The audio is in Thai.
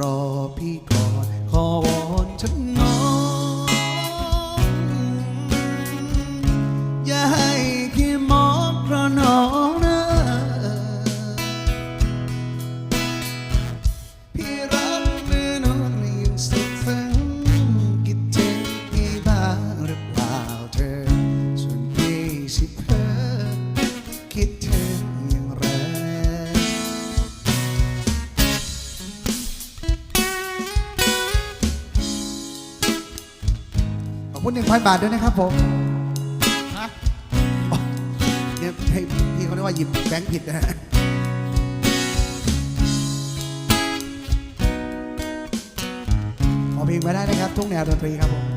รอพี่ก่อนขอวอนฉันงอนอย่าให้พี่มองเพราะน้องนะพี่รักแน่นอนยังสุดฝันคิดถึงพี่บ้างหรือเปล่าเธอ ส่วนพี่สิเพ้อคิดถึง อบคุณหนึ่งพันบาทด้วยนะครับผมฮะเนี่ยให้พี่เขาเรียกว่าหยิบแบงค์ผิดนะฮะขอเพลงมาได้นะครับ ทุกแนวดนตรีครับผม